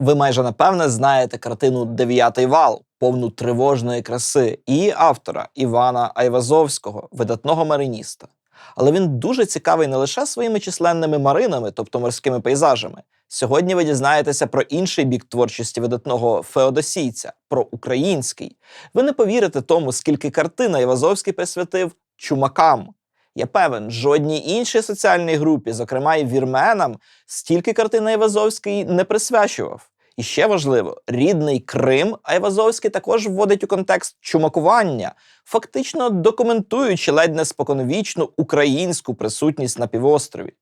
Ви майже напевне знаєте картину Дев'ятий вал, повну тривожної краси, і автора Івана Айвазовського, видатного мариніста. Але він дуже цікавий не лише своїми численними маринами, тобто морськими пейзажами. Сьогодні ви дізнаєтеся про інший бік творчості видатного феодосійця, про український. Ви не повірите тому, скільки картин Айвазовський присвятив чумакам. Я певен, жодній іншій соціальній групі, зокрема і вірменам, стільки картин Айвазовський не присвячував. І ще важливо, рідний Крим Айвазовський також вводить у контекст чумакування, фактично документуючи ледь не споконвічну українську присутність на півострові.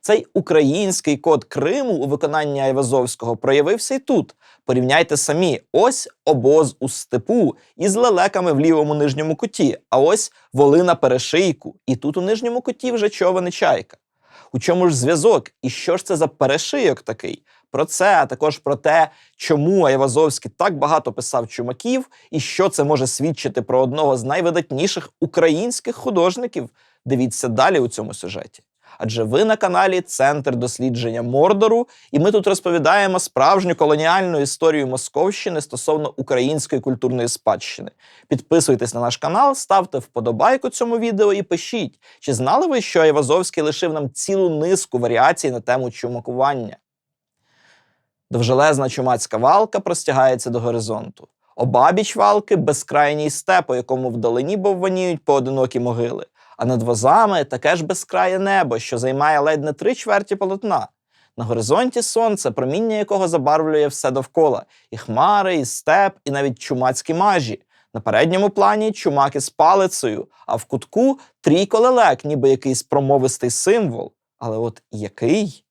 Цей український код Криму у виконанні Айвазовського проявився й тут. Порівняйте самі: ось обоз у степу із лелеками в лівому нижньому куті, а ось волина перешийку, і тут у нижньому куті вже човен чайка. У чому ж зв'язок? І що ж це за перешийок такий? Про це, а також про те, чому Айвазовський так багато писав чумаків, і що це може свідчити про одного з найвидатніших українських художників. Дивіться далі у цьому сюжеті. Адже ви на каналі Центр дослідження Мордору, і ми тут розповідаємо справжню колоніальну історію Московщини стосовно української культурної спадщини. Підписуйтесь на наш канал, ставте вподобайку цьому відео і пишіть, чи знали ви, що Айвазовський лишив нам цілу низку варіацій на тему чумакування. Довжелезна чумацька валка простягається до горизонту. Обабіч валки безкрайній степ, у якому вдалині бовваніють поодинокі могили, а над возами таке ж безкрає небо, що займає ледь не три чверті полотна. На горизонті сонце, проміння якого забарвлює все довкола: і хмари, і степ, і навіть чумацькі мажі. На передньому плані чумаки з палицею, а в кутку трійко лелек, ніби якийсь промовистий символ. Але от який?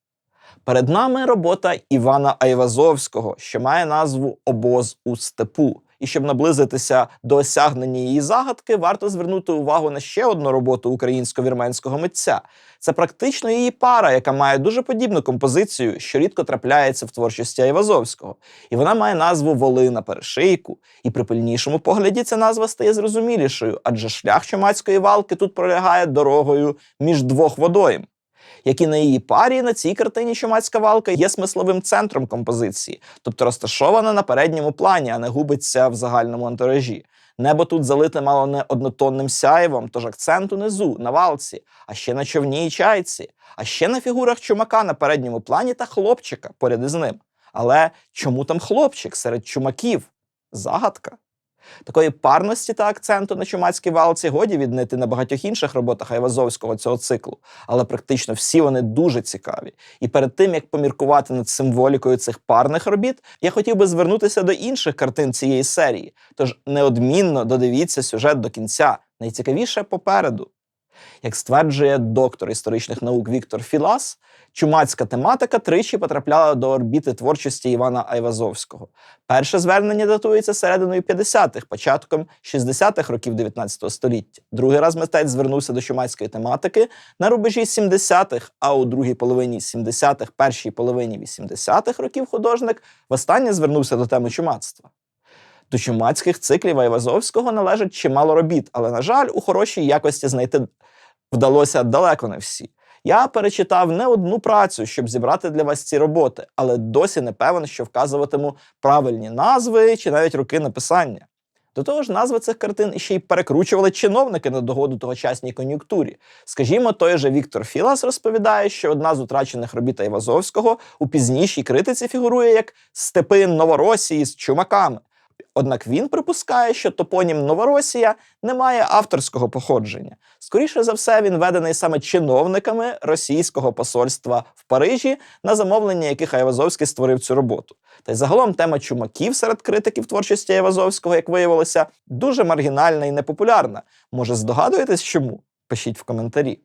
Перед нами робота Івана Айвазовського, що має назву Обоз у степу. І щоб наблизитися до осягнення її загадки, варто звернути увагу на ще одну роботу українсько-вірменського митця. Це практично її пара, яка має дуже подібну композицію, що рідко трапляється в творчості Айвазовського. І вона має назву Волина перешийку. І при пильнішому погляді ця назва стає зрозумілішою, адже шлях чумацької валки тут пролягає дорогою між двох водойм як і на її парі на цій картині Чумацька валка є смисловим центром композиції, тобто розташована на передньому плані, а не губиться в загальному антуражі. Небо тут залите мало не однотонним сяєвом, тож акцент унизу, на валці, а ще на човні і чайці, а ще на фігурах чумака на передньому плані та хлопчика поряд із ним. Але чому там хлопчик серед чумаків? Загадка. Такої парності та акценту на чумацькій валці годі віднити на багатьох інших роботах Айвазовського цього циклу, але практично всі вони дуже цікаві. І перед тим як поміркувати над символікою цих парних робіт, я хотів би звернутися до інших картин цієї серії. Тож неодмінно додивіться сюжет до кінця. Найцікавіше попереду. Як стверджує доктор історичних наук Віктор Філас, чумацька тематика тричі потрапляла до орбіти творчості Івана Айвазовського. Перше звернення датується серединою 50-х, початком 60-х років 19 століття. Другий раз митець звернувся до чумацької тематики на рубежі 70-х, а у другій половині 70-х, першій половині 80-х років художник востаннє звернувся до теми чумацтва. До чумацьких циклів Айвазовського належить чимало робіт, але, на жаль, у хорошій якості знайти вдалося далеко не всі. Я перечитав не одну працю, щоб зібрати для вас ці роботи, але досі не певен, що вказуватиму правильні назви чи навіть роки написання. До того ж, назви цих картин ще й перекручували чиновники на догоду тогочасній кон'юнктурі. Скажімо, той же Віктор Філас розповідає, що одна з утрачених робіт Айвазовського у пізнішій критиці фігурує як степи Новоросії з чумаками. Однак він припускає, що топонім Новоросія не має авторського походження. Скоріше за все, він ведений саме чиновниками російського посольства в Парижі, на замовлення яких Айвазовський створив цю роботу. Та й загалом тема чумаків серед критиків творчості Айвазовського, як виявилося, дуже маргінальна і непопулярна. Може, здогадуєтесь, чому? Пишіть в коментарі.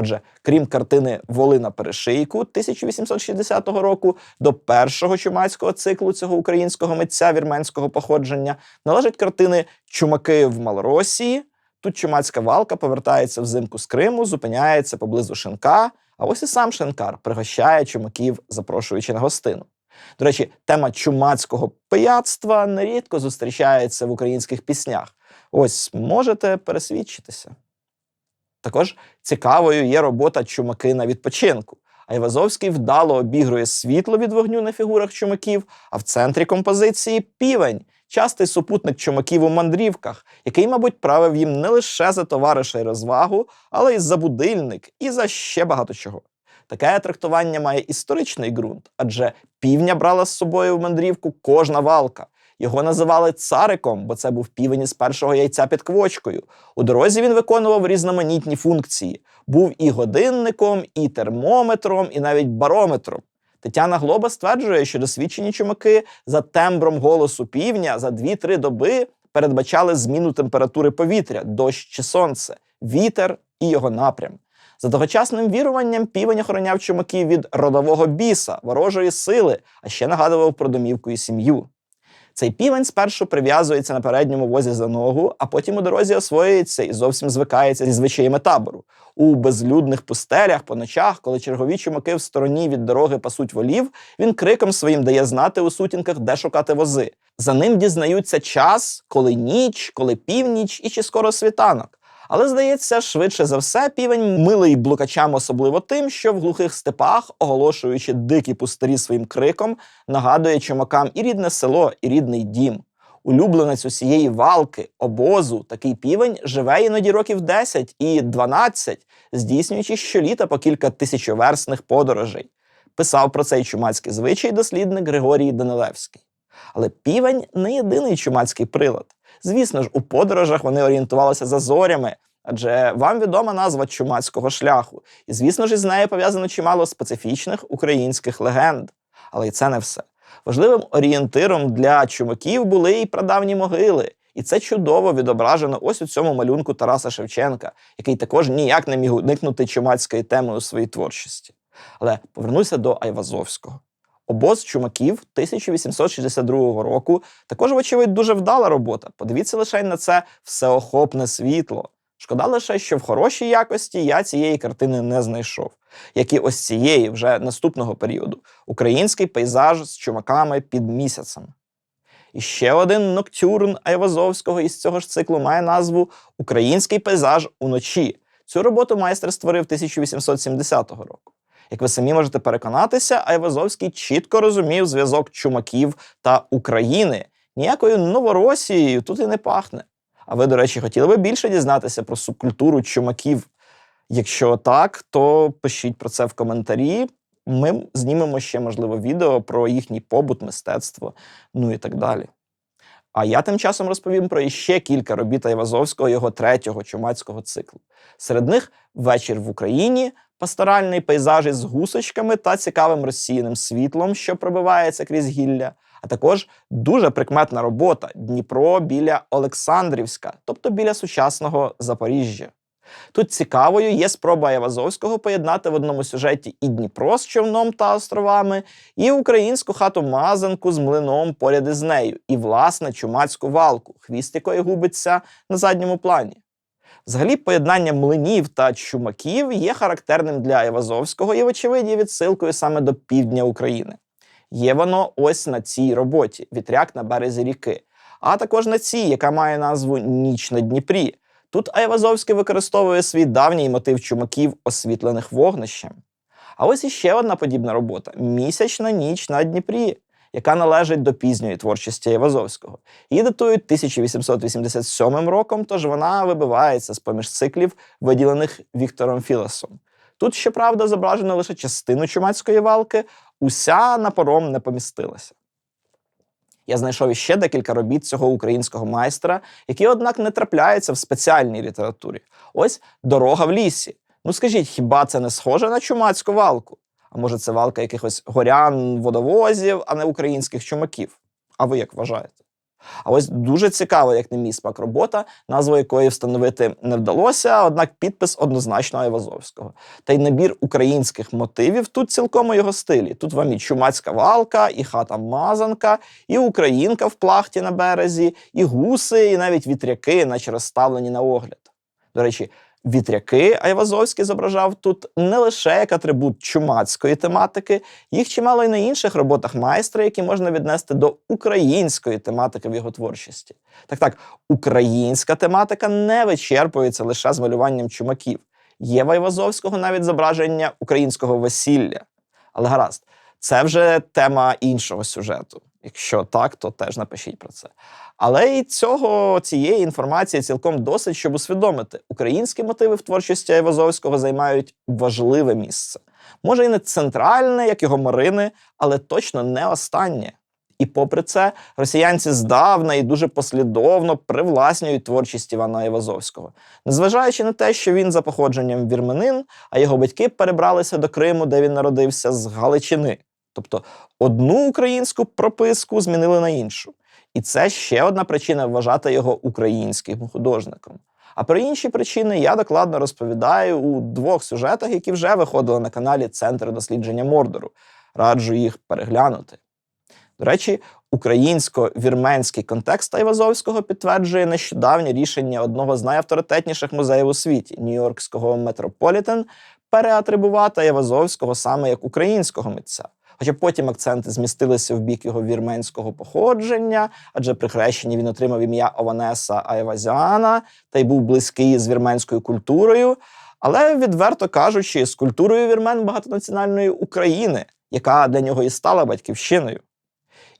Отже, крім картини Волина перешийку 1860 року, до першого чумацького циклу цього українського митця вірменського походження належать картини Чумаки в Малоросії. Тут чумацька валка повертається взимку з Криму, зупиняється поблизу Шинка. А ось і сам Шинкар пригощає чумаків, запрошуючи на гостину. До речі, тема чумацького пияцтва нерідко зустрічається в українських піснях. Ось можете пересвідчитися. Також цікавою є робота чумаки на відпочинку. Айвазовський вдало обігрує світло від вогню на фігурах чумаків, а в центрі композиції півень, частий супутник чумаків у мандрівках, який, мабуть, правив їм не лише за товариша й розвагу, але й за будильник і за ще багато чого. Таке трактування має історичний ґрунт, адже півня брала з собою в мандрівку кожна валка. Його називали цариком, бо це був півень із першого яйця під квочкою. У дорозі він виконував різноманітні функції. Був і годинником, і термометром, і навіть барометром. Тетяна Глоба стверджує, що досвідчені чумаки за тембром голосу півня за 2-3 доби передбачали зміну температури повітря, дощ чи сонце, вітер і його напрям. За тогочасним віруванням півень охороняв чумаків від родового біса, ворожої сили, а ще нагадував про домівку і сім'ю. Цей півень спершу прив'язується на передньому возі за ногу, а потім у дорозі освоюється і зовсім звикається зі звичаями табору. У безлюдних пустелях по ночах, коли чергові чумаки в стороні від дороги пасуть волів, він криком своїм дає знати у сутінках, де шукати вози. За ним дізнаються час, коли ніч, коли північ і чи скоро світанок. Але здається, швидше за все, півень милий блукачам, особливо тим, що в глухих степах, оголошуючи дикі пустирі своїм криком, нагадує чумакам і рідне село, і рідний дім. Улюбленець усієї валки, обозу, такий півень живе іноді років 10 і 12, здійснюючи щоліта по кілька тисячоверсних подорожей. Писав про цей чумацький звичай дослідник Григорій Данилевський. Але півень не єдиний чумацький прилад. Звісно ж, у подорожах вони орієнтувалися за зорями, адже вам відома назва чумацького шляху, і, звісно ж, із нею пов'язано чимало специфічних українських легенд. Але й це не все. Важливим орієнтиром для чумаків були і прадавні могили. І це чудово відображено ось у цьому малюнку Тараса Шевченка, який також ніяк не міг уникнути чумацької теми у своїй творчості. Але повернуся до Айвазовського. Обоз чумаків 1862 року також, вочевидь, дуже вдала робота. Подивіться лише на це всеохопне світло. Шкода лише, що в хорошій якості я цієї картини не знайшов, як і ось цієї вже наступного періоду український пейзаж з чумаками під місяцем. І ще один ноктюрн Айвазовського із цього ж циклу має назву Український пейзаж уночі. Цю роботу майстер створив 1870 року. Як ви самі можете переконатися, Айвазовський чітко розумів зв'язок чумаків та України. Ніякою новоросією тут і не пахне. А ви, до речі, хотіли би більше дізнатися про субкультуру чумаків? Якщо так, то пишіть про це в коментарі. Ми знімемо ще, можливо, відео про їхній побут, мистецтво, ну і так далі. А я тим часом розповім про іще кілька робіт Айвазовського, його третього чумацького циклу. Серед них вечір в Україні, пасторальний пейзаж із гусочками та цікавим розсіяним світлом, що пробивається крізь гілля, а також дуже прикметна робота Дніпро біля Олександрівська, тобто біля сучасного Запоріжжя. Тут цікавою є спроба Євазовського поєднати в одному сюжеті і Дніпро з човном та островами, і українську хату мазанку з млином поряд із нею, і власне чумацьку валку, хвіст якої губиться на задньому плані. Взагалі, поєднання млинів та чумаків є характерним для Євазовського і, вочевидь, є відсилкою саме до півдня України. Є воно ось на цій роботі вітряк на березі ріки, а також на цій, яка має назву Ніч на Дніпрі. Тут Айвазовський використовує свій давній мотив чумаків, освітлених вогнищем. А ось іще одна подібна робота місячна ніч на Дніпрі, яка належить до пізньої творчості Айвазовського. Її датують 1887 роком, тож вона вибивається з поміж циклів, виділених Віктором Філесом. Тут, щоправда, зображено лише частину чумацької валки, уся на пором не помістилася. Я знайшов іще декілька робіт цього українського майстра, які, однак, не трапляються в спеціальній літературі. Ось дорога в лісі. Ну скажіть, хіба це не схоже на чумацьку валку? А може, це валка якихось горян, водовозів, а не українських чумаків? А ви як вважаєте? А ось дуже цікаво, як не мій спак робота, назву якої встановити не вдалося, однак підпис однозначно Айвазовського. Та й набір українських мотивів тут цілком у його стилі. Тут вам і чумацька валка, і хата мазанка, і українка в плахті на березі, і гуси, і навіть вітряки, наче розставлені на огляд. До речі, Вітряки Айвазовський зображав тут не лише як атрибут чумацької тематики, їх чимало й на інших роботах майстра, які можна віднести до української тематики в його творчості. Так так, українська тематика не вичерпується лише з малюванням чумаків. є в Айвазовського навіть зображення українського весілля. Але гаразд, це вже тема іншого сюжету. Якщо так, то теж напишіть про це. Але і цього цієї інформації цілком досить, щоб усвідомити, українські мотиви в творчості Айвазовського займають важливе місце. Може, і не центральне, як його Марини, але точно не останнє. І попри це, росіянці здавна і дуже послідовно привласнюють творчість Івана Івазовського, незважаючи на те, що він за походженням вірменин, а його батьки перебралися до Криму, де він народився, з Галичини. Тобто одну українську прописку змінили на іншу. І це ще одна причина вважати його українським художником. А про інші причини я докладно розповідаю у двох сюжетах, які вже виходили на каналі Центр дослідження Мордору. Раджу їх переглянути. До речі, українсько-вірменський контекст Айвазовського підтверджує нещодавнє рішення одного з найавторитетніших музеїв у світі Нью-Йоркського Метрополітен переатрибувати Айвазовського саме як українського митця. Хоча потім акценти змістилися в бік його вірменського походження, адже при хрещенні він отримав ім'я Ованеса Айвазіана та й був близький з вірменською культурою. Але, відверто кажучи, з культурою вірмен багатонаціональної України, яка для нього і стала батьківщиною.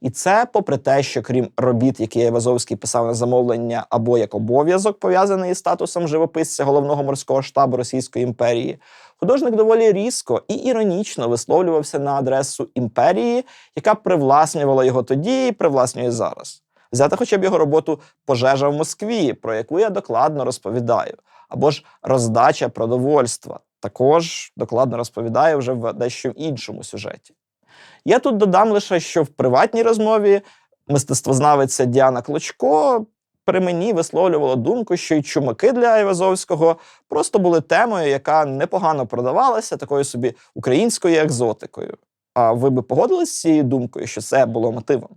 І це попри те, що крім робіт, які Айвазовський писав на замовлення або як обов'язок, пов'язаний із статусом живописця головного морського штабу Російської імперії, художник доволі різко і іронічно висловлювався на адресу імперії, яка привласнювала його тоді і привласнює зараз. Взяти хоча б його роботу Пожежа в Москві, про яку я докладно розповідаю, або ж роздача продовольства. Також докладно розповідаю вже в дещо іншому сюжеті. Я тут додам лише, що в приватній розмові мистецтвознавиця Діана Клочко при мені висловлювала думку, що й чумаки для Айвазовського просто були темою, яка непогано продавалася такою собі українською екзотикою. А ви би погодились з цією думкою, що це було мотивом?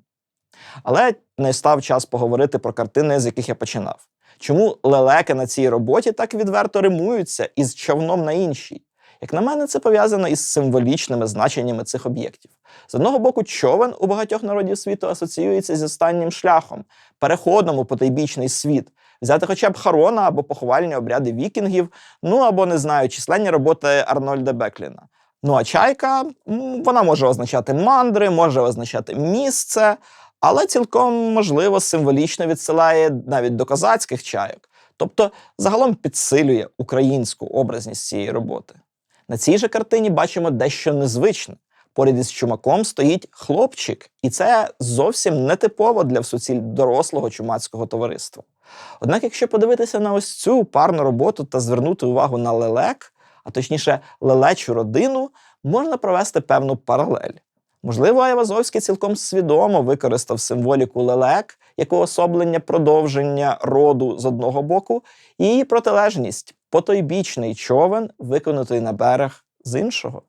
Але не став час поговорити про картини, з яких я починав. Чому лелеки на цій роботі так відверто римуються із човном на іншій? Як на мене, це пов'язано із символічними значеннями цих об'єктів. З одного боку, човен у багатьох народів світу асоціюється з останнім шляхом, переходом у потайбічний світ. Взяти хоча б Харона або поховальні обряди вікінгів, ну або не знаю, численні роботи Арнольда Бекліна. Ну а чайка вона може означати мандри, може означати місце, але цілком можливо символічно відсилає навіть до козацьких чайок, тобто загалом підсилює українську образність цієї роботи. На цій же картині бачимо дещо незвичне. Поряд із чумаком стоїть хлопчик, і це зовсім не типово для всуціль дорослого чумацького товариства. Однак, якщо подивитися на ось цю парну роботу та звернути увагу на лелек, а точніше лелечу родину, можна провести певну паралель. Можливо, Айвазовський цілком свідомо використав символіку лелек як уособлення продовження роду з одного боку, і її протилежність потойбічний човен, виконутий на берег з іншого.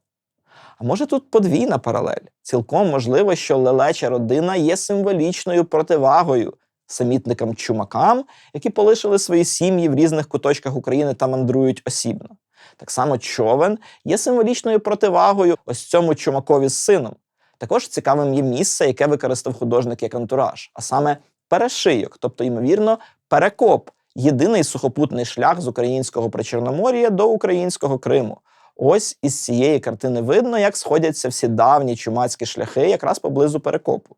А може тут подвійна паралель? Цілком можливо, що лелеча родина є символічною противагою самітникам-чумакам, які полишили свої сім'ї в різних куточках України та мандрують осібно. Так само човен є символічною противагою ось цьому чумакові з сином. Також цікавим є місце, яке використав художник як антураж, а саме перешийок, тобто, ймовірно, перекоп єдиний сухопутний шлях з українського Причорномор'я до українського Криму. Ось із цієї картини видно, як сходяться всі давні чумацькі шляхи якраз поблизу перекопу.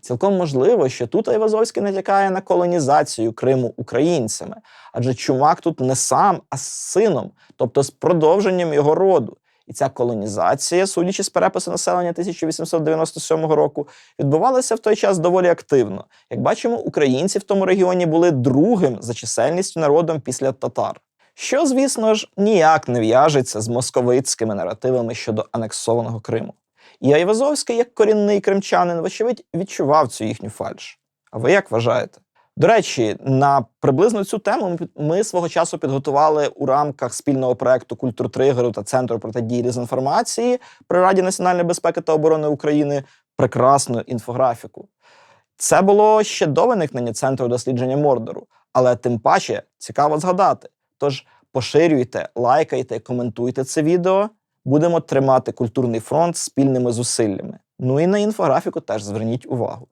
Цілком можливо, що тут Айвазовський натякає на колонізацію Криму українцями, адже чумак тут не сам, а з сином, тобто з продовженням його роду. І ця колонізація, судячи з перепису населення 1897 року, відбувалася в той час доволі активно. Як бачимо, українці в тому регіоні були другим за чисельністю народом після татар. Що, звісно ж, ніяк не в'яжеться з московицькими наративами щодо анексованого Криму. І Айвазовський, як корінний кримчанин, вочевидь, відчував цю їхню фальш. А ви як вважаєте? До речі, на приблизно цю тему ми свого часу підготували у рамках спільного проекту Культуртригеру та Центру протидії дезінформації при Раді національної безпеки та оборони України прекрасну інфографіку. Це було ще до виникнення центру дослідження Мордору, але тим паче цікаво згадати. Тож поширюйте, лайкайте, коментуйте це відео. Будемо тримати культурний фронт спільними зусиллями. Ну і на інфографіку теж зверніть увагу.